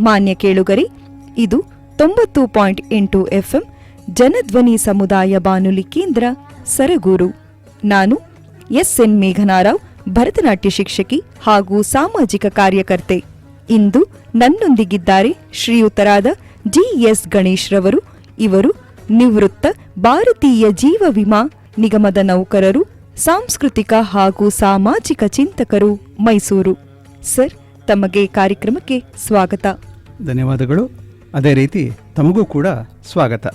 ಮಾನ್ಯ ಕೇಳುಗರಿ, ಇದು ತೊಂಬತ್ತು ಪಾಯಿಂಟ್ ಎಂಟು ಎಫ್ಎಂ ಜನಧ್ವನಿ ಸಮುದಾಯ ಬಾನುಲಿ ಕೇಂದ್ರ, ಸರಗೂರು. ನಾನು ಎಸ್ ಎನ್ ಮೇಘನಾರಾವ್ ಭರತನಾಟ್ಯ ಶಿಕ್ಷಕಿ ಹಾಗೂ ಸಾಮಾಜಿಕ ಕಾರ್ಯಕರ್ತೆ. ಇಂದು ನನ್ನೊಂದಿಗಿದ್ದಾರೆ ಶ್ರೀಯುತರಾದ ಜಿಎಸ್ ಗಣೇಶ್ ರವರು. ಇವರು ನಿವೃತ್ತ ಭಾರತೀಯ ಜೀವ ವಿಮಾ ನಿಗಮದ ನೌಕರರು, ಸಾಂಸ್ಕೃತಿಕ ಹಾಗೂ ಸಾಮಾಜಿಕ ಚಿಂತಕರು ಮೈಸೂರು. ಸರ್, ತಮಗೆ ಕಾರ್ಯಕ್ರಮಕ್ಕೆ ಸ್ವಾಗತ. ಧನ್ಯವಾದಗಳು. ಅದೇ ರೀತಿ ತಮಗೂ ಕೂಡ ಸ್ವಾಗತ.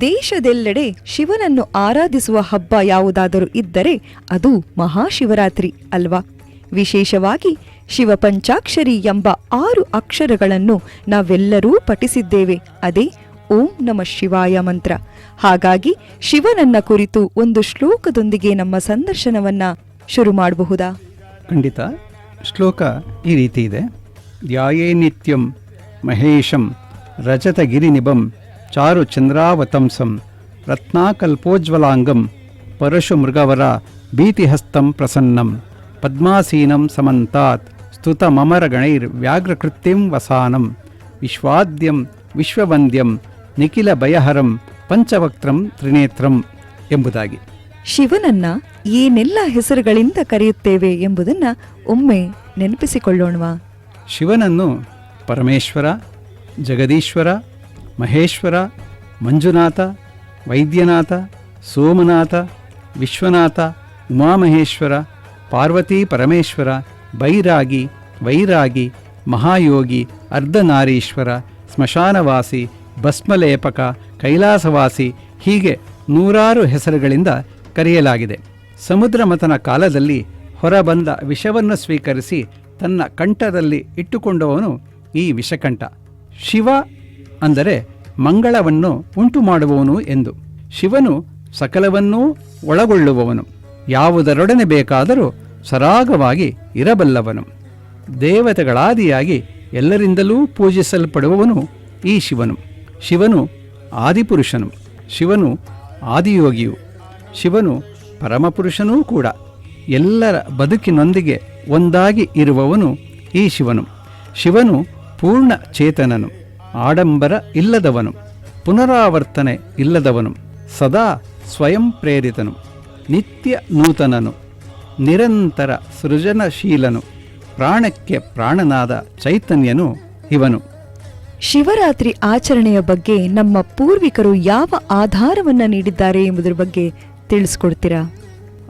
ದೇಶದೆಲ್ಲೆಡೆ ಶಿವನನ್ನು ಆರಾಧಿಸುವ ಹಬ್ಬ ಯಾವುದಾದರೂ ಇದ್ದರೆ ಅದು ಮಹಾಶಿವರಾತ್ರಿ ಅಲ್ವಾ? ವಿಶೇಷವಾಗಿ ಶಿವ ಪಂಚಾಕ್ಷರಿ ಎಂಬ ಆರು ಅಕ್ಷರಗಳನ್ನು ನಾವೆಲ್ಲರೂ ಪಠಿಸಿದ್ದೇವೆ. ಅದೇ ಓಂ ನಮ ಶಿವಾಯ ಮಂತ್ರ. ಹಾಗಾಗಿ ಶಿವನನ್ನ ಕುರಿತು ಒಂದು ಶ್ಲೋಕದೊಂದಿಗೆ ನಮ್ಮ ಸಂದರ್ಶನವನ್ನ ಶುರು ಮಾಡಬಹುದಾ? ಖಂಡಿತ. ಶ್ಲೋಕ ಈ ರೀತಿ ಇದೆ. ಧ್ಯಾಯೇ ನಿತ್ಯಂ ಮಹೇಶಂ ರಜತಗಿರಿನಿಭಂ ಚಾರು ಚಂದ್ರಾವತಂಸಂ ರತ್ನಾಕಲ್ಪೋಜ್ವಲಾಂಗಂ ಪರಶು ಮೃಗವರ ಭೀತಿಹಸ್ತಂ ಪ್ರಸನ್ನಂ ಪದ್ಮಾಸೀನಂ ಸಮಂತಾತ್ ಸ್ತುತಮಮರಗಣೈರ್ ವ್ಯಾಘ್ರಕೃತ್ಯಂ ವಸಾನಂ ವಿಶ್ವಾದ್ಯಂ ವಿಶ್ವವಂದ್ಯಂ ನಿಖಿಲ ಭಯಹರಂ ಪಂಚವಕ್ತ್ರಂ ತ್ರಿನೇತ್ರಂ ಎಂಬುದಾಗಿ. ಶಿವನನ್ನ ಏನೆಲ್ಲ ಹೆಸರುಗಳಿಂದ ಕರೆಯುತ್ತೇವೆ ಎಂಬುದನ್ನ ಒಮ್ಮೆ ನೆನಪಿಸಿಕೊಳ್ಳೋಣವಾ. ಶಿವನನ್ನು ಪರಮೇಶ್ವರ ಜಗದೀಶ್ವರ ಮಹೇಶ್ವರ, ಮಂಜುನಾಥ, ವೈದ್ಯನಾಥ, ಸೋಮನಾಥ, ವಿಶ್ವನಾಥ, ಉಮಾಮಹೇಶ್ವರ, ಪಾರ್ವತಿ ಪರಮೇಶ್ವರ, ಬೈರಾಗಿ, ವೈರಾಗಿ, ಮಹಾಯೋಗಿ, ಅರ್ಧನಾರೀಶ್ವರ, ಸ್ಮಶಾನವಾಸಿ, ಭಸ್ಮಲೇಪಕ, ಕೈಲಾಸವಾಸಿ ಹೀಗೆ ನೂರಾರು ಹೆಸರುಗಳಿಂದ ಕರೆಯಲಾಗಿದೆ. ಸಮುದ್ರಮಥನ ಕಾಲದಲ್ಲಿ ಹೊರಬಂದ ವಿಷವನ್ನು ಸ್ವೀಕರಿಸಿ ತನ್ನ ಕಂಠದಲ್ಲಿ ಇಟ್ಟುಕೊಂಡವನು ಈ ವಿಷಕಂಠ. ಶಿವ ಅಂದರೆ ಮಂಗಳವನ್ನು ಉಂಟು ಮಾಡುವವನು ಎಂದು. ಶಿವನು ಸಕಲವನ್ನೂ ಒಳಗೊಳ್ಳುವವನು. ಯಾವುದರೊಡನೆ ಬೇಕಾದರೂ ಸರಾಗವಾಗಿ ಇರಬಲ್ಲವನು. ದೇವತೆಗಳಾದಿಯಾಗಿ ಎಲ್ಲರಿಂದಲೂ ಪೂಜಿಸಲ್ಪಡುವವನು ಈ ಶಿವನು. ಶಿವನು ಆದಿಪುರುಷನು. ಶಿವನು ಆದಿಯೋಗಿಯು. ಶಿವನು ಪರಮಪುರುಷನೂ ಕೂಡ. ಎಲ್ಲರ ಬದುಕಿನೊಂದಿಗೆ ಒಂದಾಗಿ ಇರುವವನು ಈ ಶಿವನು. ಶಿವನು ಪೂರ್ಣ ಚೇತನನು. ಆಡಂಬರ ಇಲ್ಲದವನು ಪುನರಾವರ್ತನೆ ಇಲ್ಲದವನು ಸದಾ ಸ್ವಯಂ ಪ್ರೇರಿತನು ನಿತ್ಯ ನೂತನನು ನಿರಂತರ ಸೃಜನಶೀಲನು ಪ್ರಾಣಕ್ಕೆ ಪ್ರಾಣನಾದ ಚೈತನ್ಯನು ಇವನು. ಶಿವರಾತ್ರಿ ಆಚರಣೆಯ ಬಗ್ಗೆ ನಮ್ಮ ಪೂರ್ವಿಕರು ಯಾವ ಆಧಾರವನ್ನ ನೀಡಿದ್ದಾರೆ ಎಂಬುದರ ಬಗ್ಗೆ ತಿಳಿಸ್ಕೊಡ್ತೀರಾ?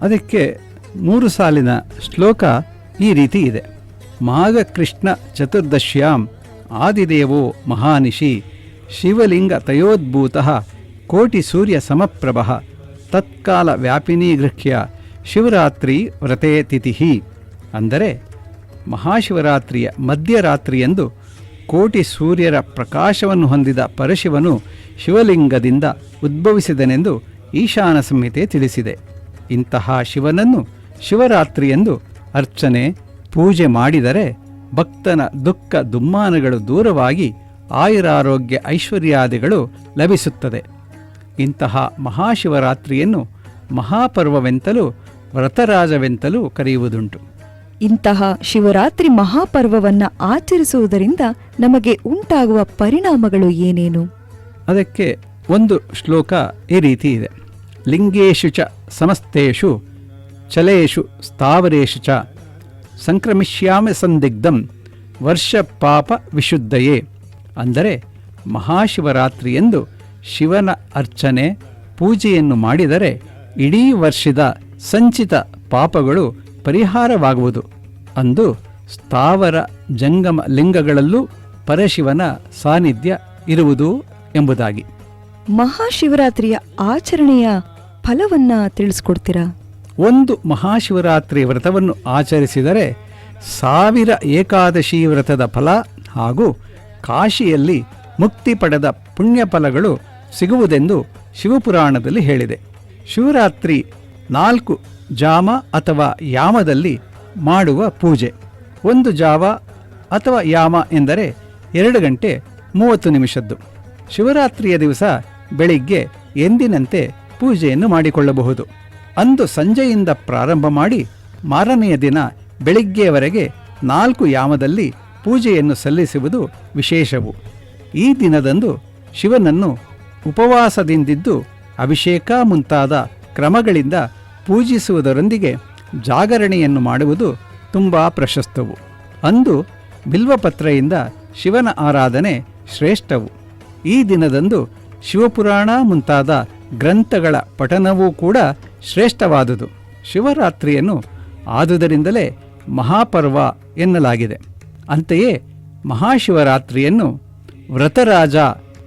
ಅದಕ್ಕೆ ಮೂರು ಸಾಲಿನ ಶ್ಲೋಕ ಈ ರೀತಿ ಇದೆ. ಮಾಘ ಕೃಷ್ಣ ಚತುರ್ದಶ್ಯಾಂ ಆದಿದೇವೋ ಮಹಾನಿಶಿ ಶಿವಲಿಂಗ ತಯೋದ್ಭೂತ ಕೋಟಿ ಸೂರ್ಯ ಸಮಪ್ರಭ ತತ್ಕಾಲ ವ್ಯಾಪಿನೀಗೃಹ್ಯ ಶಿವರಾತ್ರಿ ವ್ರತೇ ತಿಥಿ ಅಂದರೆ ಮಹಾಶಿವರಾತ್ರಿಯ ಮಧ್ಯರಾತ್ರಿಯಂದು ಕೋಟಿ ಸೂರ್ಯರ ಪ್ರಕಾಶವನ್ನು ಹೊಂದಿದ ಪರಶಿವನು ಶಿವಲಿಂಗದಿಂದ ಉದ್ಭವಿಸಿದನೆಂದು ಈಶಾನ ಸಂಹಿತೆ ತಿಳಿಸಿದೆ. ಇಂತಹ ಶಿವನನ್ನು ಶಿವರಾತ್ರಿಯಂದು ಅರ್ಚನೆ, ಪೂಜೆ ಮಾಡಿದರೆ ಭಕ್ತನ ದುಃಖ ದುಮ್ಮಾನಗಳು ದೂರವಾಗಿ ಆಯುರಾರೋಗ್ಯ ಐಶ್ವರ್ಯಾದಿಗಳು ಲಭಿಸುತ್ತದೆ. ಇಂತಹ ಮಹಾಶಿವರಾತ್ರಿಯನ್ನು ಮಹಾಪರ್ವವೆಂತಲೂ ವ್ರತರಾಜವೆಂತಲೂ ಕರೆಯುವುದುಂಟು. ಇಂತಹ ಶಿವರಾತ್ರಿ ಮಹಾಪರ್ವವನ್ನ ಆಚರಿಸುವುದರಿಂದ ನಮಗೆ ಉಂಟಾಗುವ ಪರಿಣಾಮಗಳು ಏನೇನು? ಅದಕ್ಕೆ ಒಂದು ಶ್ಲೋಕ ಈ ರೀತಿ ಇದೆ. ಲಿಂಗೇಶು ಚ ಸಮಸ್ತೇಷು ಚಲೇಶು ಸ್ಥಾವರೇಶು ಚ ಸಂಕ್ರಮಿಷ್ಯಾಮ ಸಂದಿಗ್ಧಂ ವರ್ಷ ಪಾಪ ವಿಶುದ್ಧಯೇ ಅಂದರೆ ಮಹಾಶಿವರಾತ್ರಿಯಂದು ಶಿವನ ಅರ್ಚನೆ, ಪೂಜೆಯನ್ನು ಮಾಡಿದರೆ ಇಡೀ ವರ್ಷದ ಸಂಚಿತ ಪಾಪಗಳು ಪರಿಹಾರವಾಗುವುದು ಅಂದು ಸ್ಥಾವರ ಜಂಗಮ ಲಿಂಗಗಳಲ್ಲೂ ಪರಶಿವನ ಸಾನ್ನಿಧ್ಯ ಇರುವುದು ಎಂಬುದಾಗಿ. ಮಹಾಶಿವರಾತ್ರಿಯ ಆಚರಣೆಯ ಫಲವನ್ನ ತಿಳಿಸ್ಕೊಡ್ತೀರಾ? ಒಂದು ಮಹಾಶಿವರಾತ್ರಿ ವ್ರತವನ್ನು ಆಚರಿಸಿದರೆ ಸಾವಿರ ಏಕಾದಶಿ ವ್ರತದ ಫಲ ಹಾಗೂ ಕಾಶಿಯಲ್ಲಿ ಮುಕ್ತಿ ಪಡೆದ ಪುಣ್ಯ ಫಲಗಳು ಸಿಗುವುದೆಂದು ಶಿವಪುರಾಣದಲ್ಲಿ ಹೇಳಿದೆ. ಶಿವರಾತ್ರಿ ನಾಲ್ಕು ಜಾಮ ಅಥವಾ ಯಾಮದಲ್ಲಿ ಮಾಡುವ ಪೂಜೆ. ಒಂದು ಜಾವ ಅಥವಾ ಯಾಮ ಎಂದರೆ ಎರಡು ಗಂಟೆ ಮೂವತ್ತು ನಿಮಿಷದ್ದು. ಶಿವರಾತ್ರಿಯ ದಿವಸ ಬೆಳಿಗ್ಗೆ ಎಂದಿನಂತೆ ಪೂಜೆಯನ್ನು ಮಾಡಿಕೊಳ್ಳಬಹುದು. ಅಂದು ಸಂಜೆಯಿಂದ ಪ್ರಾರಂಭ ಮಾಡಿ ಮಾರನೆಯ ದಿನ ಬೆಳಿಗ್ಗೆಯವರೆಗೆ ನಾಲ್ಕು ಯಾಮದಲ್ಲಿ ಪೂಜೆಯನ್ನು ಸಲ್ಲಿಸುವುದು ವಿಶೇಷವು. ಈ ದಿನದಂದು ಶಿವನನ್ನು ಉಪವಾಸದಿಂದಿದ್ದು ಅಭಿಷೇಕ ಮುಂತಾದ ಕ್ರಮಗಳಿಂದ ಪೂಜಿಸುವುದರೊಂದಿಗೆ ಜಾಗರಣೆಯನ್ನು ಮಾಡುವುದು ತುಂಬ ಪ್ರಶಸ್ತವು. ಅಂದು ಬಿಲ್ವಪತ್ರೆಯಿಂದ ಶಿವನ ಆರಾಧನೆ ಶ್ರೇಷ್ಠವು. ಈ ದಿನದಂದು ಶಿವಪುರಾಣ ಮುಂತಾದ ಗ್ರಂಥಗಳ ಪಠನವೂ ಕೂಡ ಶ್ರೇಷ್ಠವಾದುದು. ಶಿವರಾತ್ರಿಯನ್ನು ಆದುದರಿಂದಲೇ ಮಹಾಪರ್ವ ಎನ್ನಲಾಗಿದೆ. ಅಂತೆಯೇ ಮಹಾಶಿವರಾತ್ರಿಯನ್ನು ವ್ರತರಾಜ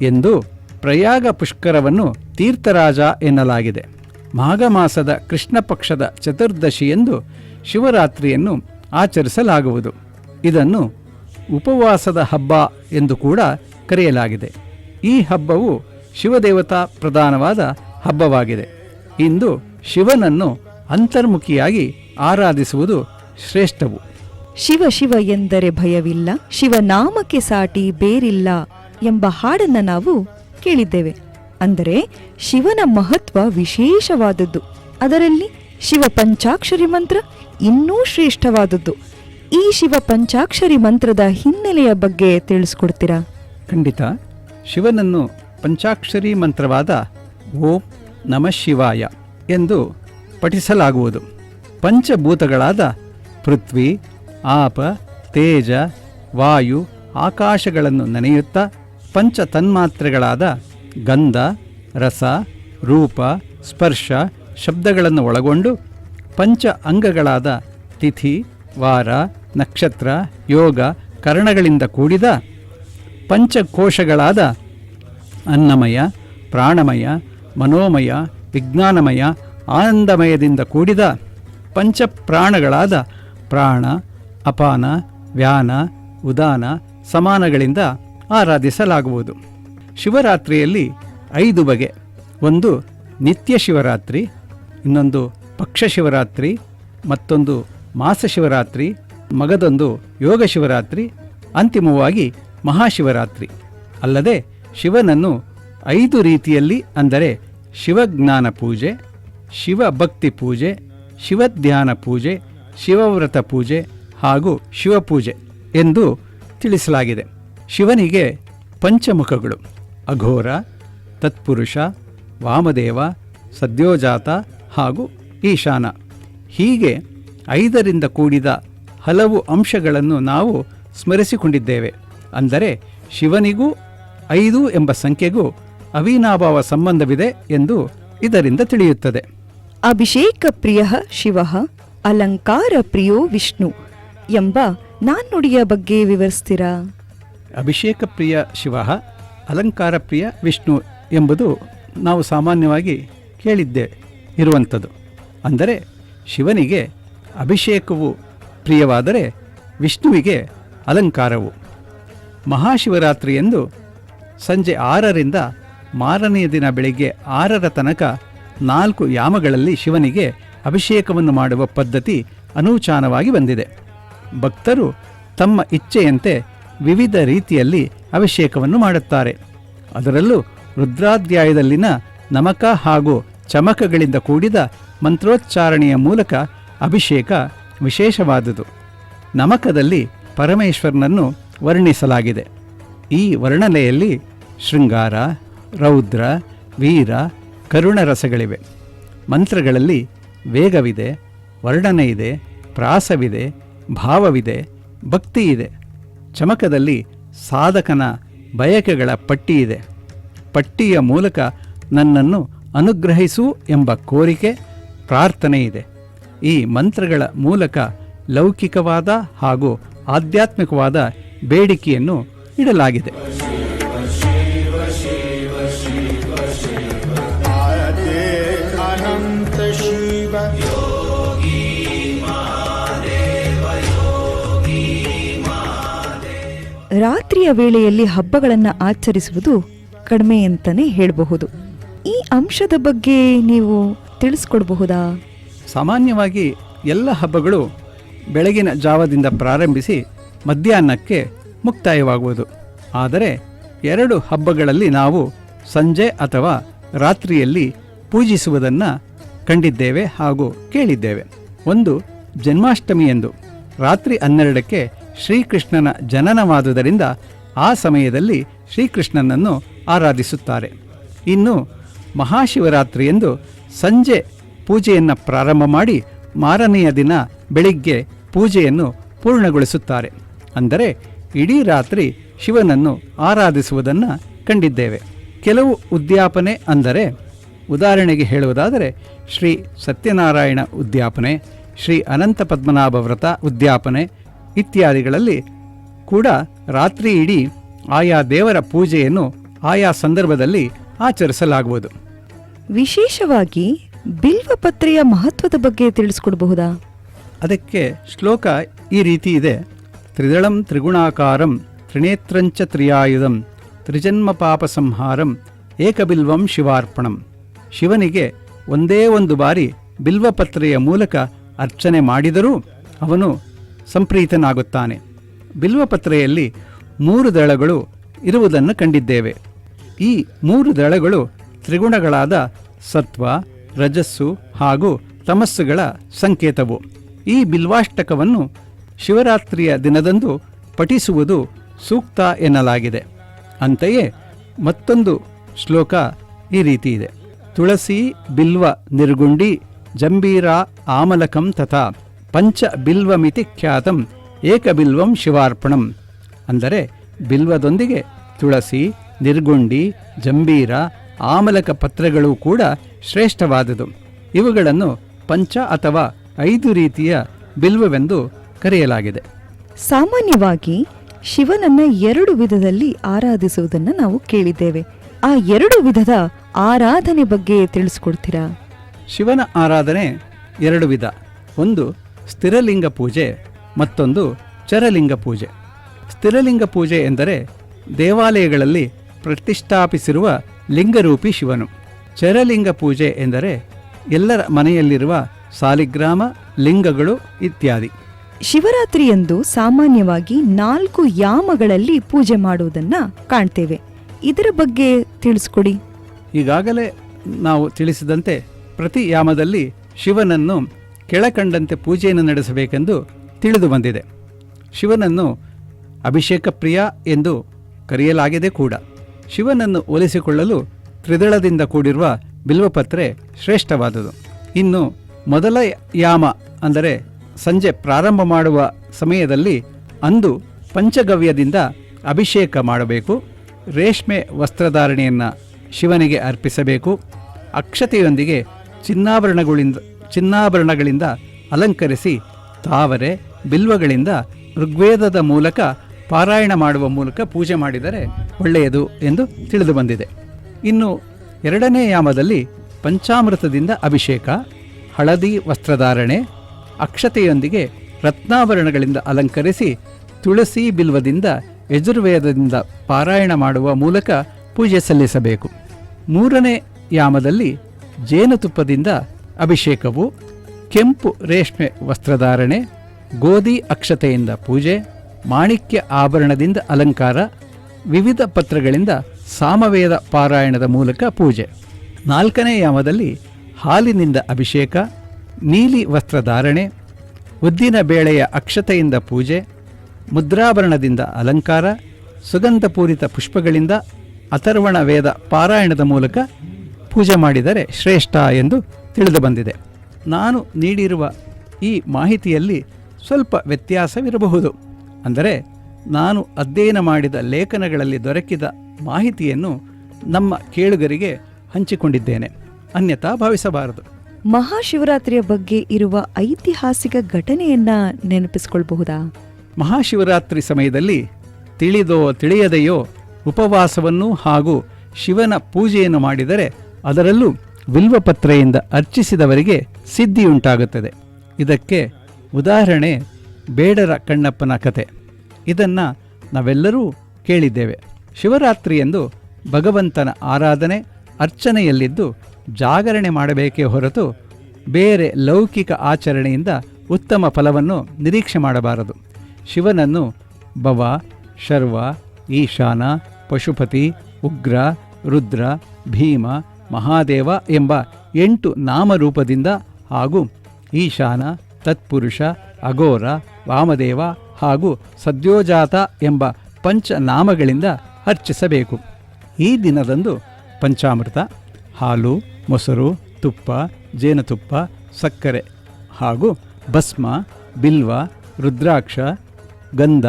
ಎಂದು ಪ್ರಯಾಗ ಪುಷ್ಕರವನ್ನು ತೀರ್ಥರಾಜ ಎನ್ನಲಾಗಿದೆ. ಮಾಘ ಮಾಸದ ಕೃಷ್ಣ ಪಕ್ಷದ ಚತುರ್ದಶಿಯಂದು ಶಿವರಾತ್ರಿಯನ್ನು ಆಚರಿಸಲಾಗುವುದು. ಇದನ್ನು ಉಪವಾಸದ ಹಬ್ಬ ಎಂದು ಕೂಡ ಕರೆಯಲಾಗಿದೆ. ಈ ಹಬ್ಬವು ಶಿವದೇವತಾ ಪ್ರಧಾನವಾದ ಹಬ್ಬವಾಗಿದೆ. ಇಂದು ಶಿವನನ್ನು ಅಂತರ್ಮುಖಿಯಾಗಿ ಆರಾಧಿಸುವುದು ಶ್ರೇಷ್ಠವು. ಶಿವ ಶಿವ ಎಂದರೆ ಭಯವಿಲ್ಲ ಶಿವನಾಮಕ್ಕೆ ಸಾಟಿ ಬೇರಿಲ್ಲ ಎಂಬ ಹಾಡನ್ನ ನಾವು ಕೇಳಿದ್ದೇವೆ. ಅಂದರೆ ಶಿವನ ಮಹತ್ವ ವಿಶೇಷವಾದದ್ದು. ಅದರಲ್ಲಿ ಶಿವ ಪಂಚಾಕ್ಷರಿ ಮಂತ್ರ ಇನ್ನೂ ಶ್ರೇಷ್ಠವಾದದ್ದು. ಈ ಶಿವ ಪಂಚಾಕ್ಷರಿ ಮಂತ್ರದ ಹಿನ್ನೆಲೆಯ ಬಗ್ಗೆ ತಿಳಿಸ್ಕೊಡ್ತೀರಾ? ಖಂಡಿತ. ಶಿವನನ್ನು ಪಂಚಾಕ್ಷರಿ ಮಂತ್ರವಾದ ಓಂ ನಮಃ ಶಿವಾಯ ಎಂದು ಪಠಿಸಲಾಗುವುದು. ಪಂಚಭೂತಗಳಾದ ಪೃಥ್ವಿ, ಆಪ, ತೇಜ, ವಾಯು, ಆಕಾಶಗಳನ್ನು ನೆನೆಯುತ್ತಾ ಪಂಚ ತನ್ಮಾತ್ರೆಗಳಾದ ಗಂಧ, ರಸ, ರೂಪ, ಸ್ಪರ್ಶ, ಶಬ್ದಗಳನ್ನು ಒಳಗೊಂಡು ಪಂಚ ಅಂಗಗಳಾದ ತಿಥಿ, ವಾರ, ನಕ್ಷತ್ರ, ಯೋಗ, ಕರಣಗಳಿಂದ ಕೂಡಿದ ಪಂಚಕೋಶಗಳಾದ ಅನ್ನಮಯ, ಪ್ರಾಣಮಯ, ಮನೋಮಯ, ವಿಜ್ಞಾನಮಯ, ಆನಂದಮಯದಿಂದ ಕೂಡಿದ ಪಂಚಪ್ರಾಣಗಳಾದ ಪ್ರಾಣ, ಅಪಾನ, ವ್ಯಾನ, ಉದಾನ ಸಮಾನಗಳಿಂದ ಆರಾಧಿಸಲಾಗುವುದು. ಶಿವರಾತ್ರಿಯಲ್ಲಿ ಐದು ಬಗೆ. ಒಂದು ನಿತ್ಯ ಶಿವರಾತ್ರಿ, ಇನ್ನೊಂದು ಪಕ್ಷ ಶಿವರಾತ್ರಿ, ಮತ್ತೊಂದು ಮಾಸ ಶಿವರಾತ್ರಿ, ಮಗದೊಂದು ಯೋಗ ಶಿವರಾತ್ರಿ, ಅಂತಿಮವಾಗಿ ಮಹಾಶಿವರಾತ್ರಿ ಅಲ್ಲದೆ ಶಿವನನ್ನು ಐದು ರೀತಿಯಲ್ಲಿ ಅಂದರೆ ಶಿವಜ್ಞಾನ ಪೂಜೆ, ಶಿವಭಕ್ತಿ ಪೂಜೆ, ಶಿವಧ್ಯಾನ ಪೂಜೆ, ಶಿವವ್ರತ ಪೂಜೆ ಹಾಗೂ ಶಿವಪೂಜೆ ಎಂದು ತಿಳಿಸಲಾಗಿದೆ. ಶಿವನಿಗೆ ಪಂಚಮುಖಗಳು ಅಘೋರ, ತತ್ಪುರುಷ, ವಾಮದೇವ, ಸದ್ಯೋಜಾತ ಹಾಗೂ ಈಶಾನ. ಹೀಗೆ ಐದರಿಂದ ಕೂಡಿದ ಹಲವು ಅಂಶಗಳನ್ನು ನಾವು ಸ್ಮರಿಸಿಕೊಂಡಿದ್ದೇವೆ. ಅಂದರೆ ಶಿವನಿಗೂ ಐದು ಎಂಬ ಸಂಖ್ಯೆಗೂ ಅವಿನಾಭಾವ ಸಂಬಂಧವಿದೆ ಎಂದು ಇದರಿಂದ ತಿಳಿಯುತ್ತದೆ. ಅಭಿಷೇಕ ಪ್ರಿಯ ಶಿವ ಅಲಂಕಾರ ಪ್ರಿಯೋ ವಿಷ್ಣು ಎಂಬ ನಾಣ್ಣುಡಿಯ ಬಗ್ಗೆ ವಿವರಿಸ್ತೀರಾ? ಅಭಿಷೇಕ ಪ್ರಿಯ ಶಿವ ಅಲಂಕಾರ ಪ್ರಿಯ ವಿಷ್ಣು ಎಂಬುದು ನಾವು ಸಾಮಾನ್ಯವಾಗಿ ಕೇಳಿದ್ದೆ ಇರುವಂಥದ್ದು. ಅಂದರೆ ಶಿವನಿಗೆ ಅಭಿಷೇಕವು ಪ್ರಿಯವಾದರೆ ವಿಷ್ಣುವಿಗೆ ಅಲಂಕಾರವು. ಮಹಾಶಿವರಾತ್ರಿಯಂದು ಸಂಜೆ ಆರರಿಂದ ಮಾರನೆಯ ದಿನ ಬೆಳಿಗ್ಗೆ ಆರರ ತನಕ ನಾಲ್ಕು ಯಾಮಗಳಲ್ಲಿ ಶಿವನಿಗೆ ಅಭಿಷೇಕವನ್ನು ಮಾಡುವ ಪದ್ಧತಿ ಅನೂಚಾನವಾಗಿ ಬಂದಿದೆ. ಭಕ್ತರು ತಮ್ಮ ಇಚ್ಛೆಯಂತೆ ವಿವಿಧ ರೀತಿಯಲ್ಲಿ ಅಭಿಷೇಕವನ್ನು ಮಾಡುತ್ತಾರೆ. ಅದರಲ್ಲೂ ರುದ್ರಾಧ್ಯಾಯದಲ್ಲಿನ ನಮಕ ಹಾಗೂ ಚಮಕಗಳಿಂದ ಕೂಡಿದ ಮಂತ್ರೋಚ್ಚಾರಣೆಯ ಮೂಲಕ ಅಭಿಷೇಕ ವಿಶೇಷವಾದುದು. ನಮಕದಲ್ಲಿ ಪರಮೇಶ್ವರನನ್ನು ವರ್ಣಿಸಲಾಗಿದೆ. ಈ ವರ್ಣನೆಯಲ್ಲಿ ಶೃಂಗಾರ, ರೌದ್ರ, ವೀರ ಕರುಣ ರಸಗಳಿವೆ ಮಂತ್ರಗಳಲ್ಲಿ ವೇಗವಿದೆ ವರ್ಣನೆ ಇದೆ ಪ್ರಾಸವಿದೆ, ಭಾವವಿದೆ ಭಕ್ತಿ ಇದೆ ಚಮಕದಲ್ಲಿ ಸಾಧಕನ ಬಯಕೆಗಳ ಪಟ್ಟಿ ಇದೆ ಪಟ್ಟಿಯ ಮೂಲಕ ನನ್ನನ್ನು ಅನುಗ್ರಹಿಸು ಎಂಬ ಕೋರಿಕೆ ಪ್ರಾರ್ಥನೆ ಇದೆ ಈ ಮಂತ್ರಗಳ ಮೂಲಕ ಲೌಕಿಕವಾದ ಹಾಗೂ ಆಧ್ಯಾತ್ಮಿಕವಾದ ಬೇಡಿಕೆಯನ್ನು ಇಡಲಾಗಿದೆ. ರಾತ್ರಿಯ ವೇಳೆಯಲ್ಲಿ ಹಬ್ಬಗಳನ್ನು ಆಚರಿಸುವುದು ಕಡಿಮೆ ಅಂತಾನೆ ಹೇಳಬಹುದು. ಈ ಅಂಶದ ಬಗ್ಗೆ ನೀವು ತಿಳಿಸ್ಕೊಡ್ಬಹುದಾ? ಸಾಮಾನ್ಯವಾಗಿ ಎಲ್ಲ ಹಬ್ಬಗಳು ಬೆಳಗಿನ ಜಾವದಿಂದ ಪ್ರಾರಂಭಿಸಿ ಮಧ್ಯಾಹ್ನಕ್ಕೆ ಮುಕ್ತಾಯವಾಗುವುದು. ಆದರೆ ಎರಡು ಹಬ್ಬಗಳಲ್ಲಿ ನಾವು ಸಂಜೆ ಅಥವಾ ರಾತ್ರಿಯಲ್ಲಿ ಪೂಜಿಸುವುದನ್ನು ಕಂಡಿದ್ದೇವೆ ಹಾಗೂ ಕೇಳಿದ್ದೇವೆ. ಒಂದು ಜನ್ಮಾಷ್ಟಮಿಯಂದು ರಾತ್ರಿ ಹನ್ನೆರಡಕ್ಕೆ ಶ್ರೀಕೃಷ್ಣನ ಜನನವಾದುದರಿಂದ ಆ ಸಮಯದಲ್ಲಿ ಶ್ರೀಕೃಷ್ಣನನ್ನು ಆರಾಧಿಸುತ್ತಾರೆ. ಇನ್ನು ಮಹಾಶಿವರಾತ್ರಿಯಂದು ಸಂಜೆ ಪೂಜೆಯನ್ನು ಪ್ರಾರಂಭ ಮಾಡಿ ಮಾರನೆಯ ದಿನ ಬೆಳಿಗ್ಗೆ ಪೂಜೆಯನ್ನು ಪೂರ್ಣಗೊಳಿಸುತ್ತಾರೆ. ಅಂದರೆ ಇಡೀ ರಾತ್ರಿ ಶಿವನನ್ನು ಆರಾಧಿಸುವುದನ್ನು ಕಂಡಿದ್ದೇವೆ. ಕೆಲವು ಉದ್ಯಾಪನೆ ಅಂದರೆ ಉದಾಹರಣೆಗೆ ಹೇಳುವುದಾದರೆ ಶ್ರೀ ಸತ್ಯನಾರಾಯಣ ಉದ್ಯಾಪನೆ, ಶ್ರೀ ಅನಂತ ಪದ್ಮನಾಭ ವ್ರತ ಉದ್ಯಾಪನೆ ಇತ್ಯಾದಿಗಳಲ್ಲಿ ಕೂಡ ರಾತ್ರಿ ಇಡೀ ಆಯಾ ದೇವರ ಪೂಜೆಯನ್ನು ಆಯಾ ಸಂದರ್ಭದಲ್ಲಿ ಆಚರಿಸಲಾಗುವುದು. ವಿಶೇಷವಾಗಿ ಬಿಲ್ವಪತ್ರೆಯ ಮಹತ್ವದ ಬಗ್ಗೆ ತಿಳಿಸ್ಕೊಡಬಹುದಾ? ಅದಕ್ಕೆ ಶ್ಲೋಕ ಈ ರೀತಿ ಇದೆ. ತ್ರಿದಳಂ ತ್ರಿಗುಣಾಕಾರಂ ತ್ರಿನೇತ್ರಂಚ ತ್ರಿಯಾಯುಧಂ ತ್ರಿಜನ್ಮ ಪಾಪ ಸಂಹಾರಂ ಏಕಬಿಲ್ವಂ ಶಿವಾರ್ಪಣಂ. ಶಿವನಿಗೆ ಒಂದೇ ಒಂದು ಬಾರಿ ಬಿಲ್ವಪತ್ರೆಯ ಮೂಲಕ ಅರ್ಚನೆ ಮಾಡಿದರೂ ಅವನು ಸಂಪ್ರೀತನಾಗುತ್ತಾನೆ. ಬಿಲ್ವಪತ್ರೆಯಲ್ಲಿ ಮೂರು ದಳಗಳು ಇರುವುದನ್ನು ಕಂಡಿದ್ದೇವೆ. ಈ ಮೂರು ದಳಗಳು ತ್ರಿಗುಣಗಳಾದ ಸತ್ವ, ರಜಸ್ಸು ಹಾಗೂ ತಮಸ್ಸುಗಳ ಸಂಕೇತವು. ಈ ಬಿಲ್ವಾಷ್ಟಕವನ್ನು ಶಿವರಾತ್ರಿಯ ದಿನದಂದು ಪಠಿಸುವುದು ಸೂಕ್ತ ಎನ್ನಲಾಗಿದೆ. ಅಂತೆಯೇ ಮತ್ತೊಂದು ಶ್ಲೋಕ ಈ ರೀತಿ ಇದೆ. ತುಳಸಿ, ಬಿಲ್ವ, ನಿರ್ಗುಂಡಿ, ಜಂಬೀರ, ಆಮಲಕಂ ತಥಾ. ಪಂಚ ಬಿಲ್ವಮಿತಿ ಖ್ಯಾತಂ ಏಕಬಿಲ್ವಂ ಶಿವಾರ್ಪಣಂ. ಅಂದರೆ ಬಿಲ್ವದೊಂದಿಗೆ ತುಳಸಿ ನಿರ್ಗುಂಡಿ ಜಂಬೀರ ಆಮಲಕ ಪತ್ರಗಳು ಕೂಡ ಶ್ರೇಷ್ಠವಾದುದು. ಇವುಗಳನ್ನು ಪಂಚ ಅಥವಾ ಐದು ರೀತಿಯ ಬಿಲ್ವವೆಂದು ಕರೆಯಲಾಗಿದೆ. ಸಾಮಾನ್ಯವಾಗಿ ಶಿವನನ್ನ ಎರಡು ವಿಧದಲ್ಲಿ ಆರಾಧಿಸುವುದನ್ನು ನಾವು ಕೇಳಿದ್ದೇವೆ. ಆ ಎರಡು ವಿಧದ ಆರಾಧನೆ ಬಗ್ಗೆ ತಿಳಿಸ್ಕೊಡ್ತೀರಾ? ಶಿವನ ಆರಾಧನೆ ಎರಡು ವಿಧ. ಒಂದು ಸ್ಥಿರಲಿಂಗ ಪೂಜೆ ಮತ್ತೊಂದು ಚರಲಿಂಗ ಪೂಜೆ. ಸ್ಥಿರಲಿಂಗ ಪೂಜೆ ಎಂದರೆ ದೇವಾಲಯಗಳಲ್ಲಿ ಪ್ರತಿಷ್ಠಾಪಿಸಿರುವ ಲಿಂಗರೂಪಿ ಶಿವನು. ಚರಲಿಂಗ ಪೂಜೆ ಎಂದರೆ ಎಲ್ಲರ ಮನೆಯಲ್ಲಿರುವ ಸಾಲಿಗ್ರಾಮ ಲಿಂಗಗಳು ಇತ್ಯಾದಿ. ಶಿವರಾತ್ರಿಯಂದು ಸಾಮಾನ್ಯವಾಗಿ ನಾಲ್ಕು ಯಾಮಗಳಲ್ಲಿ ಪೂಜೆ ಮಾಡುವುದನ್ನ ಕಾಣ್ತೇವೆ. ಇದರ ಬಗ್ಗೆ ತಿಳಿಸ್ಕೊಡಿ. ಈಗಾಗಲೇ ನಾವು ತಿಳಿಸಿದಂತೆ ಪ್ರತಿ ಯಾಮದಲ್ಲಿ ಶಿವನನ್ನು ಕೆಳಕಂಡಂತೆ ಪೂಜೆಯನ್ನು ನಡೆಸಬೇಕೆಂದು ತಿಳಿದು ಬಂದಿದೆ. ಶಿವನನ್ನು ಅಭಿಷೇಕ ಪ್ರಿಯ ಎಂದು ಕರೆಯಲಾಗಿದೆ ಕೂಡ ಶಿವನನ್ನು ಒಲಿಸಿಕೊಳ್ಳಲು ತ್ರಿದಳದಿಂದ ಕೂಡಿರುವ ಬಿಲ್ವಪತ್ರೆ ಶ್ರೇಷ್ಠವಾದುದು. ಇನ್ನು ಮೊದಲ ಯಾಮ ಅಂದರೆ ಸಂಜೆ ಪ್ರಾರಂಭ ಮಾಡುವ ಸಮಯದಲ್ಲಿ ಅಂದು ಪಂಚಗವ್ಯದಿಂದ ಅಭಿಷೇಕ ಮಾಡಬೇಕು. ರೇಷ್ಮೆ ವಸ್ತ್ರಧಾರಣೆಯನ್ನು ಶಿವನಿಗೆ ಅರ್ಪಿಸಬೇಕು. ಅಕ್ಷತೆಯೊಂದಿಗೆ ಚಿನ್ನಾಭರಣಗಳಿಂದ ಚಿನ್ನಾಭರಣಗಳಿಂದ ಅಲಂಕರಿಸಿ ತಾವರೆ, ಬಿಲ್ವಗಳಿಂದ ಋಗ್ವೇದದ ಮೂಲಕ ಪಾರಾಯಣ ಮಾಡುವ ಮೂಲಕ ಪೂಜೆ ಮಾಡಿದರೆ ಒಳ್ಳೆಯದು ಎಂದು ತಿಳಿದು ಬಂದಿದೆ. ಇನ್ನು ಎರಡನೇ ಯಾಮದಲ್ಲಿ ಪಂಚಾಮೃತದಿಂದ ಅಭಿಷೇಕ, ಹಳದಿ ವಸ್ತ್ರಧಾರಣೆ, ಅಕ್ಷತೆಯೊಂದಿಗೆ ರತ್ನಾಭರಣಗಳಿಂದ ಅಲಂಕರಿಸಿ ತುಳಸಿ ಬಿಲ್ವದಿಂದ ಯಜುರ್ವೇದದಿಂದ ಪಾರಾಯಣ ಮಾಡುವ ಮೂಲಕ ಪೂಜೆ ಸಲ್ಲಿಸಬೇಕು. ಮೂರನೇ ಯಾಮದಲ್ಲಿ ಜೇನುತುಪ್ಪದಿಂದ ಅಭಿಷೇಕವು, ಕೆಂಪು ರೇಷ್ಮೆ ವಸ್ತ್ರಧಾರಣೆ, ಗೋಧಿ ಅಕ್ಷತೆಯಿಂದ ಪೂಜೆ, ಮಾಣಿಕ್ಯ ಆಭರಣದಿಂದ ಅಲಂಕಾರ, ವಿವಿಧ ಪತ್ರಗಳಿಂದ ಸಾಮವೇದ ಪಾರಾಯಣದ ಮೂಲಕ ಪೂಜೆ. ನಾಲ್ಕನೇ ಯಾಮದಲ್ಲಿ ಹಾಲಿನಿಂದ ಅಭಿಷೇಕ, ನೀಲಿ ವಸ್ತ್ರಧಾರಣೆ, ಉದ್ದಿನ ಬೇಳೆಯ ಅಕ್ಷತೆಯಿಂದ ಪೂಜೆ, ಮುದ್ರಾಭರಣದಿಂದ ಅಲಂಕಾರ, ಸುಗಂಧಪೂರಿತ ಪುಷ್ಪಗಳಿಂದ ಅಥರ್ವಣ ವೇದ ಪಾರಾಯಣದ ಮೂಲಕ ಪೂಜೆ ಮಾಡಿದರೆ ಶ್ರೇಷ್ಠ ಎಂದು ತಿಳಿದು ಬಂದಿದೆ. ನಾನು ನೀಡಿರುವ ಈ ಮಾಹಿತಿಯಲ್ಲಿ ಸ್ವಲ್ಪ ವ್ಯತ್ಯಾಸವಿರಬಹುದು. ಅಂದರೆ ನಾನು ಅಧ್ಯಯನ ಮಾಡಿದ ಲೇಖನಗಳಲ್ಲಿ ದೊರಕಿದ ಮಾಹಿತಿಯನ್ನು ನಮ್ಮ ಕೇಳುಗರಿಗೆ ಹಂಚಿಕೊಂಡಿದ್ದೇನೆ. ಅನ್ಯಥಾ ಭಾವಿಸಬಾರದು. ಮಹಾಶಿವರಾತ್ರಿಯ ಬಗ್ಗೆ ಇರುವ ಐತಿಹಾಸಿಕ ಘಟನೆಯನ್ನ ನೆನಪಿಸಿಕೊಳ್ಳಬಹುದಾ ಮಹಾಶಿವರಾತ್ರಿ ಸಮಯದಲ್ಲಿ ತಿಳಿದೋ ತಿಳಿಯದೆಯೋ ಉಪವಾಸವನ್ನು ಹಾಗೂ ಶಿವನ ಪೂಜೆಯನ್ನು ಮಾಡಿದರೆ ಅದರಲ್ಲೂ ಬಿಲ್ವಪತ್ರೆಯಿಂದ ಅರ್ಚಿಸಿದವರಿಗೆ ಸಿದ್ಧಿಯುಂಟಾಗುತ್ತದೆ. ಇದಕ್ಕೆ ಉದಾಹರಣೆ ಬೇಡರ ಕಣ್ಣಪ್ಪನ ಕತೆ. ಇದನ್ನು ನಾವೆಲ್ಲರೂ ಕೇಳಿದ್ದೇವೆ. ಶಿವರಾತ್ರಿಯಂದು ಭಗವಂತನ ಆರಾಧನೆ ಅರ್ಚನೆಯಲ್ಲಿದ್ದು ಜಾಗರಣೆ ಮಾಡಬೇಕೇ ಹೊರತು ಬೇರೆ ಲೌಕಿಕ ಆಚರಣೆಯಿಂದ ಉತ್ತಮ ಫಲವನ್ನು ನಿರೀಕ್ಷೆ ಮಾಡಬಾರದು. ಶಿವನನ್ನು ಭವ, ಶರ್ವ, ಈಶಾನ, ಪಶುಪತಿ, ಉಗ್ರ, ರುದ್ರ, ಭೀಮ ಮಹಾದೇವ ಎಂಬ ಎಂಟು ನಾಮರೂಪದಿಂದ ಹಾಗೂ ಈಶಾನ, ತತ್ಪುರುಷ, ಅಘೋರ, ವಾಮದೇವ ಹಾಗೂ ಸದ್ಯೋಜಾತ ಎಂಬ ಪಂಚನಾಮಗಳಿಂದ ಅರ್ಚಿಸಬೇಕು. ಈ ದಿನದಂದು ಪಂಚಾಮೃತ, ಹಾಲು, ಮೊಸರು, ತುಪ್ಪ, ಜೇನುತುಪ್ಪ, ಸಕ್ಕರೆ ಹಾಗೂ ಭಸ್ಮ, ಬಿಲ್ವ, ರುದ್ರಾಕ್ಷ, ಗಂಧ,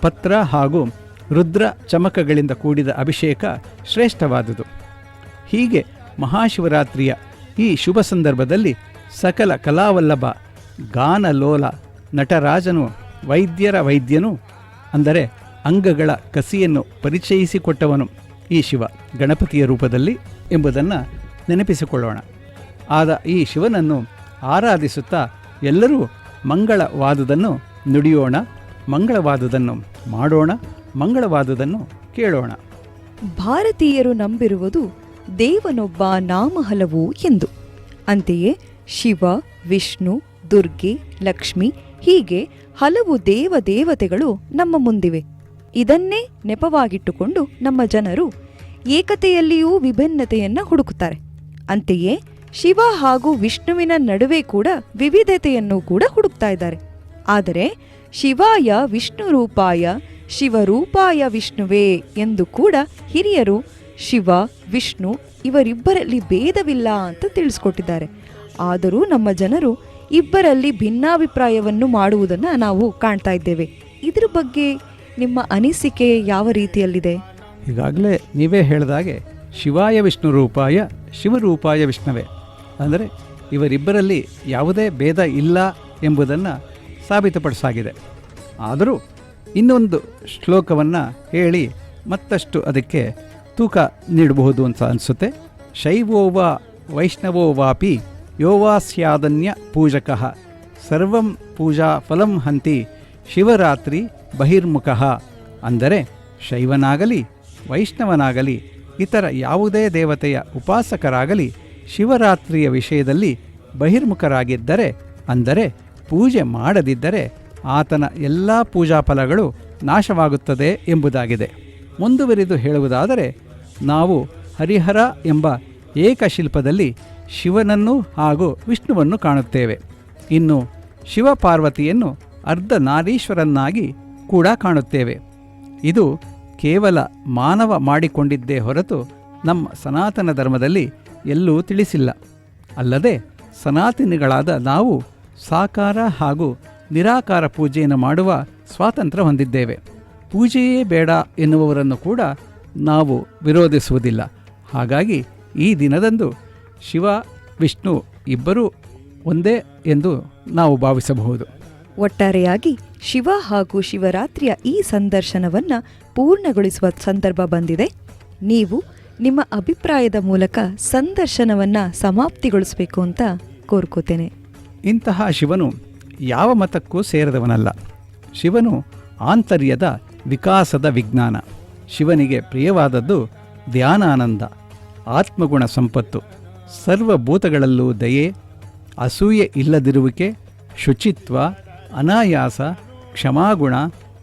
ಪತ್ರ ಹಾಗೂ ರುದ್ರ ಚಮಕಗಳಿಂದ ಕೂಡಿದ ಅಭಿಷೇಕ ಶ್ರೇಷ್ಠವಾದುದು. ಹೀಗೆ ಮಹಾಶಿವರಾತ್ರಿಯ ಈ ಶುಭ ಸಂದರ್ಭದಲ್ಲಿ ಸಕಲ ಕಲಾವಲ್ಲಭ ಗಾನಲೋಲ ನಟರಾಜನು ವೈದ್ಯರ ವೈದ್ಯನು ಅಂದರೆ ಅಂಗಗಳ ಕಸಿಯನ್ನು ಪರಿಚಯಿಸಿಕೊಟ್ಟವನು ಈ ಶಿವ ಗಣಪತಿಯ ರೂಪದಲ್ಲಿ ಎಂಬುದನ್ನು ನೆನಪಿಸಿಕೊಳ್ಳೋಣ. ಆದ ಈ ಶಿವನನ್ನು ಆರಾಧಿಸುತ್ತಾ ಎಲ್ಲರೂ ಮಂಗಳವಾದುದನ್ನು ನುಡಿಯೋಣ, ಮಂಗಳವಾದುದನ್ನು ಮಾಡೋಣ, ಮಂಗಳವಾದುದನ್ನು ಕೇಳೋಣ. ಭಾರತೀಯರು ನಂಬಿರುವುದು ದೇವನೊಬ್ಬ ನಾಮ ಹಲವು ಎಂದು. ಅಂತೆಯೇ ಶಿವ, ವಿಷ್ಣು, ದುರ್ಗೆ, ಲಕ್ಷ್ಮಿ ಹೀಗೆ ಹಲವು ದೇವ ದೇವತೆಗಳು ನಮ್ಮ ಮುಂದಿವೆ. ಇದನ್ನೇ ನೆಪವಾಗಿಟ್ಟುಕೊಂಡು ನಮ್ಮ ಜನರು ಏಕತೆಯಲ್ಲಿಯೂ ವಿಭಿನ್ನತೆಯನ್ನು ಹುಡುಕುತ್ತಾರೆ. ಅಂತೆಯೇ ಶಿವ ಹಾಗೂ ವಿಷ್ಣುವಿನ ನಡುವೆ ಕೂಡ ವಿವಿಧತೆಯನ್ನು ಕೂಡ ಹುಡುಕ್ತಾ ಇದ್ದಾರೆ. ಆದರೆ ಶಿವಾಯ ವಿಷ್ಣು ರೂಪಾಯ ಶಿವರೂಪಾಯ ವಿಷ್ಣುವೇ ಎಂದು ಕೂಡ ಹಿರಿಯರು ಶಿವ, ವಿಷ್ಣು ಇವರಿಬ್ಬರಲ್ಲಿ ಭೇದವಿಲ್ಲ ಅಂತ ತಿಳಿಸ್ಕೊಟ್ಟಿದ್ದಾರೆ. ಆದರೂ ನಮ್ಮ ಜನರು ಇಬ್ಬರಲ್ಲಿ ಭಿನ್ನಾಭಿಪ್ರಾಯವನ್ನು ಮಾಡುವುದನ್ನು ನಾವು ಕಾಣ್ತಾ ಇದ್ದೇವೆ. ಇದ್ರ ಬಗ್ಗೆ ನಿಮ್ಮ ಅನಿಸಿಕೆ ಯಾವ ರೀತಿಯಲ್ಲಿದೆ? ಈಗಾಗಲೇ ನೀವೇ ಹೇಳಿದಾಗೆ ಶಿವಾಯ ವಿಷ್ಣು ರೂಪಾಯ ಶಿವರೂಪಾಯ ವಿಷ್ಣುವೇ. ಅಂದರೆ ಇವರಿಬ್ಬರಲ್ಲಿ ಯಾವುದೇ ಭೇದ ಇಲ್ಲ ಎಂಬುದನ್ನು ಸಾಬೀತುಪಡಿಸಾಗಿದೆ. ಆದರೂ ಇನ್ನೊಂದು ಶ್ಲೋಕವನ್ನು ಹೇಳಿ ಮತ್ತಷ್ಟು ಅದಕ್ಕೆ ತೂಕ ನೀಡಬಹುದು ಅಂತ ಅನಿಸುತ್ತೆ. ಶೈವೋವಾ ವೈಷ್ಣವೋ ವಾಪಿ ಯೋವಾಸ್ಯಾದನ್ಯ ಪೂಜಕಃ. ಸರ್ವಂ ಪೂಜಾ ಫಲಂ ಹಂತಿ ಶಿವರಾತ್ರಿ ಬಹಿರ್ಮುಖಃ. ಅಂದರೆ ಶೈವನಾಗಲಿ, ವೈಷ್ಣವನಾಗಲಿ, ಇತರ ಯಾವುದೇ ದೇವತೆಯ ಉಪಾಸಕರಾಗಲಿ ಶಿವರಾತ್ರಿಯ ವಿಷಯದಲ್ಲಿ ಬಹಿರ್ಮುಖರಾಗಿದ್ದರೆ, ಅಂದರೆ ಪೂಜೆ ಮಾಡದಿದ್ದರೆ ಆತನ ಎಲ್ಲ ಪೂಜಾ ಫಲಗಳು ನಾಶವಾಗುತ್ತದೆ ಎಂಬುದಾಗಿದೆ. ಮುಂದುವರಿದು ಹೇಳುವುದಾದರೆ ನಾವು ಹರಿಹರ ಎಂಬ ಏಕಶಿಲ್ಪದಲ್ಲಿ ಶಿವನನ್ನು ಹಾಗೂ ವಿಷ್ಣುವನ್ನು ಕಾಣುತ್ತೇವೆ. ಇನ್ನು ಶಿವಪಾರ್ವತಿಯನ್ನು ಅರ್ಧ ನಾರೀಶ್ವರನ್ನಾಗಿ ಕೂಡ ಕಾಣುತ್ತೇವೆ. ಇದು ಕೇವಲ ಮಾನವ ಮಾಡಿಕೊಂಡಿದ್ದೇ ಹೊರತು ನಮ್ಮ ಸನಾತನ ಧರ್ಮದಲ್ಲಿ ಎಲ್ಲೂ ತಿಳಿಸಿಲ್ಲ. ಅಲ್ಲದೆ ಸನಾತನಿಗಳಾದ ನಾವು ಸಾಕಾರ ಹಾಗೂ ನಿರಾಕಾರ ಪೂಜೆಯನ್ನು ಮಾಡುವ ಸ್ವಾತಂತ್ರ್ಯ ಹೊಂದಿದ್ದೇವೆ. ಪೂಜೆಯೇ ಬೇಡ ಎನ್ನುವವರನ್ನು ಕೂಡ ನಾವು ವಿರೋಧಿಸುವುದಿಲ್ಲ. ಹಾಗಾಗಿ ಈ ದಿನದಂದು ಶಿವ ವಿಷ್ಣು ಇಬ್ಬರೂ ಒಂದೇ ಎಂದು ನಾವು ಭಾವಿಸಬಹುದು. ಒಟ್ಟಾರೆಯಾಗಿ ಶಿವ ಹಾಗೂ ಶಿವರಾತ್ರಿಯ ಈ ಸಂದರ್ಶನವನ್ನು ಪೂರ್ಣಗೊಳಿಸುವ ಸಂದರ್ಭ ಬಂದಿದೆ. ನೀವು ನಿಮ್ಮ ಅಭಿಪ್ರಾಯದ ಮೂಲಕ ಸಂದರ್ಶನವನ್ನು ಸಮಾಪ್ತಿಗೊಳಿಸಬೇಕು ಅಂತ ಕೋರ್ಕೋತೇನೆ. ಇಂತಹ ಶಿವನು ಯಾವ ಮತಕ್ಕೂ ಸೇರದವನಲ್ಲ. ಶಿವನು ಆಂತರ್ಯದ ವಿಕಾಸದ ವಿಜ್ಞಾನ. ಶಿವನಿಗೆ ಪ್ರಿಯವಾದದ್ದು ಧ್ಯಾನಾನಂದ, ಆತ್ಮಗುಣ ಸಂಪತ್ತು, ಸರ್ವಭೂತಗಳಲ್ಲೂ ದಯೆ, ಅಸೂಯೆ ಇಲ್ಲದಿರುವಿಕೆ, ಶುಚಿತ್ವ, ಅನಾಯಾಸ, ಕ್ಷಮಾಗುಣ,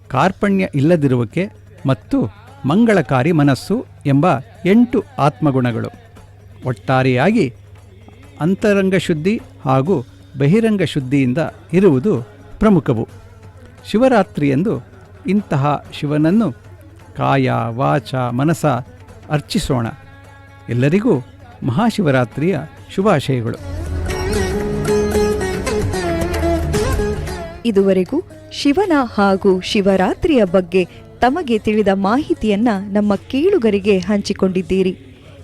ಕಾರ್ಪಣ್ಯ ಇಲ್ಲದಿರುವಿಕೆ ಮತ್ತು ಮಂಗಳಕಾರಿ ಮನಸ್ಸು ಎಂಬ ಎಂಟು ಆತ್ಮಗುಣಗಳು. ಒಟ್ಟಾರೆಯಾಗಿ ಅಂತರಂಗ ಶುದ್ಧಿ ಹಾಗೂ ಬಹಿರಂಗ ಶುದ್ಧಿಯಿಂದ ಇರುವುದು ಪ್ರಮುಖವು. ಶಿವರಾತ್ರಿಯಂದು ಇಂತಹ ಶಿವನನ್ನು ಕಾಯ ವಾಚ ಮನಸ ಅರ್ಚಿಸೋಣ. ಎಲ್ಲರಿಗೂ ಮಹಾಶಿವರಾತ್ರಿಯ ಶುಭಾಶಯಗಳು. ಇದುವರೆಗೂ ಶಿವನ ಹಾಗೂ ಶಿವರಾತ್ರಿಯ ಬಗ್ಗೆ ತಮಗೆ ತಿಳಿದ ಮಾಹಿತಿಯನ್ನ ನಮ್ಮ ಕೇಳುಗರಿಗೆ ಹಂಚಿಕೊಂಡಿದ್ದೀರಿ.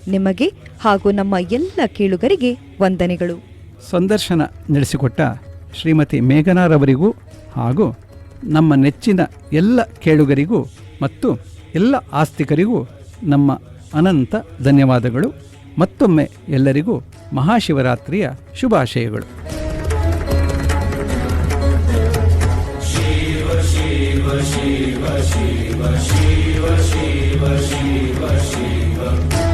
ನಿಮಗೆ ಹಾಗೂ ನಮ್ಮ ಎಲ್ಲ ಕೇಳುಗರಿಗೆ ವಂದನೆಗಳು. ಸಂದರ್ಶನ ನಡೆಸಿಕೊಟ್ಟ ಶ್ರೀಮತಿ ಮೇಘನಾರವರಿಗೂ ಹಾಗೂ ನಮ್ಮ ನೆಚ್ಚಿನ ಎಲ್ಲ ಕೇಳುಗರಿಗೂ ಮತ್ತು ಎಲ್ಲ ಆಸ್ತಿಕರಿಗೂ ನಮ್ಮ ಅನಂತ ಧನ್ಯವಾದಗಳು. ಮತ್ತೊಮ್ಮೆ ಎಲ್ಲರಿಗೂ ಮಹಾಶಿವರಾತ್ರಿಯ ಶುಭಾಶಯಗಳು. ಶಿವ ಶಿವ ಶಿವ ಶಿವ ಶಿವ ಶಿವ